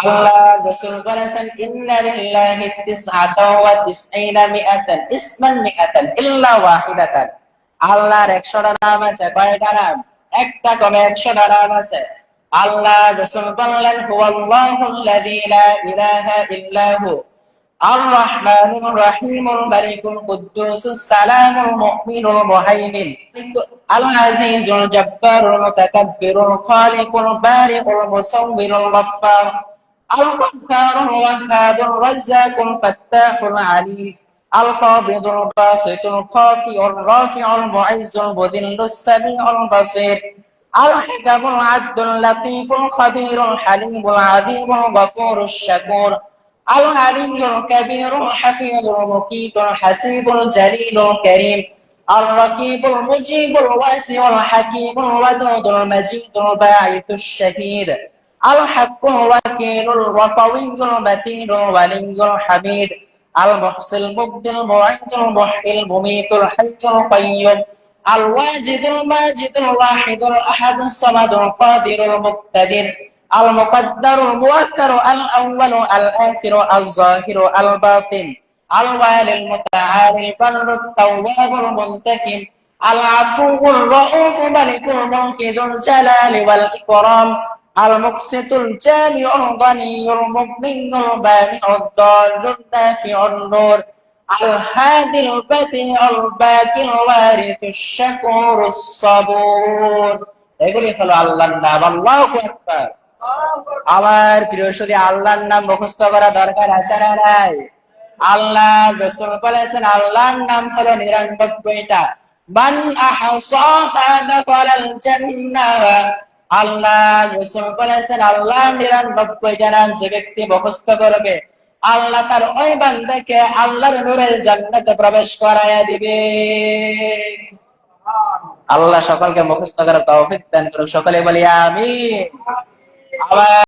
আল্লাহ রাসূল বলেছেন ইন্না লিল্লাহি তিসআতা ওয়া তিসঈনা মিআতান, ইসমান মিআতান, ইল্লা ওয়াহিদাতান। আল্লাহর 100টা নাম আছে, কয়টা নাম? একটা কমে 100টা নাম আছে। আল্লাহ রাসূল বললেন হুয়াল্লাহুল্লাযী লা ইলাহা ইল্লা হু। আর রাহমানুর রহিমুল মালিকুল কুদ্দুসুস সালামুল মুমিনুল মুহাইমিন। আল আজিজুল জব্বারুল মুতাকাব্বিরুল খালিকুল বারিকুল মুসাউবিরুল গফফার। القهار الوهاب الرزاق الفتاح العليم. القابض الباسط الخافي الرافع المعز المذل السميع البصير. الحكم العدل اللطيف الخبير الحليم العظيم الغفور الشكور. العلي الكبير الحفيظ المقيت الحسيب الجليل الكريم. الرقيب المجيب الواسع الحكيم الودود المجيد الباعث الشهيد. আল হাক্কুল ওয়াকিলুল ওয়াকাউইয়ুল বাতিনুল ওয়ালিয়ুল হামিদ আল মুহসিল মুবদিল মুআইদুল মুহিল মুমিতুল হাইয়ুল কাইয়্যুম আল ওয়াজিদুল মাজিদুল ওয়াহিদুল আহাদুস সামাদুল কাদিরুল মুক্তাদির আল মুকদ্দারুল মুআক্কারু আল আউওয়ালু আল আখিরু আল যাহিরু আল বাতিন আল ওয়ালিল মুতাআলিল বারুত তাওয়াবুল মুনতাকিম আল আফুউর রাউফু মালিকুল মুলকি জালালি ওয়াল ইকরাম المقسط الجامع الغني المؤمن البارئ الضال النافع النور الهادي البديع الباقي الوارث الشكور الصبور এগুলি হলো আল্লাহর নাম আল্লাহু আকবার আমার প্রিয় শুধু আল্লাহর নাম মুখস্থ করা দরকার আছে না নাই আল্লাহ রসুল বলেছেন আল্লাহর নাম হলো নিরানব্বইটা মান আহসাহা দাখালাল জান্নাহ আল্লাহ ইউসুফ বলেছেন আল্লাহ নিরানব্বই জানান যে ব্যক্তি মুখস্থ করবে, আল্লাহ তার ওই বান্দাকে আল্লাহর নূরের জান্নাতে প্রবেশ করাইয়া দিবে। আল্লাহ সকলকে মুখস্থ করার তৌফিক দান করুন সকলে বলি আমি আবার